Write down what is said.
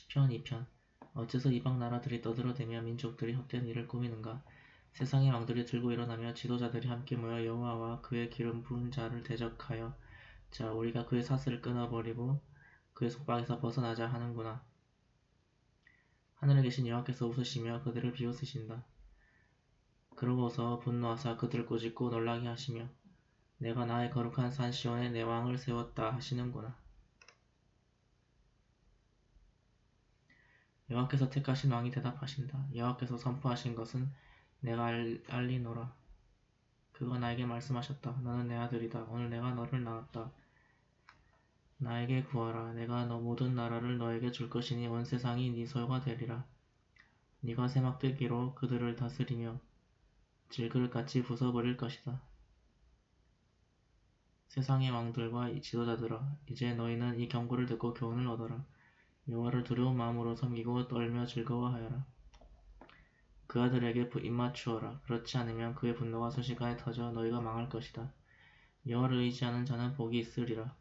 시편 2편 어째서 이방 나라들이 떠들어대며 민족들이 헛된 일을 꾸미는가 세상의 왕들이 들고 일어나며 지도자들이 함께 모여 여호와와 그의 기름 부은 자를 대적하여 자 우리가 그의 사슬을 끊어버리고 그의 속박에서 벗어나자 하는구나. 하늘에 계신 여호와께서 웃으시며 그들을 비웃으신다. 그러고서 분노하사 그들을 꾸짖고 놀라게 하시며 내가 나의 거룩한 산 시온에 내 왕을 세웠다 하시는구나. 여호와께서 택하신 왕이 대답하신다. 여호와께서 선포하신 것은 내가 알, 알리노라. 그가 나에게 말씀하셨다. 너는 내 아들이다. 오늘 내가 너를 낳았다. 나에게 구하라. 내가 너 모든 나라를 너에게 줄 것이니 온 세상이 네 소유가 되리라. 네가 세막대기로 그들을 다스리며 질그릇같이 부숴버릴 것이다. 세상의 왕들과 지도자들아, 이제 너희는 이 경고를 듣고 교훈을 얻어라. 여호와를 두려운 마음으로 섬기고 떨며 즐거워하여라. 그 아들에게 입맞추어라. 그렇지 않으면 그의 분노가 순식간에 터져 너희가 망할 것이다. 여호와를 의지하는 자는 복이 있으리라.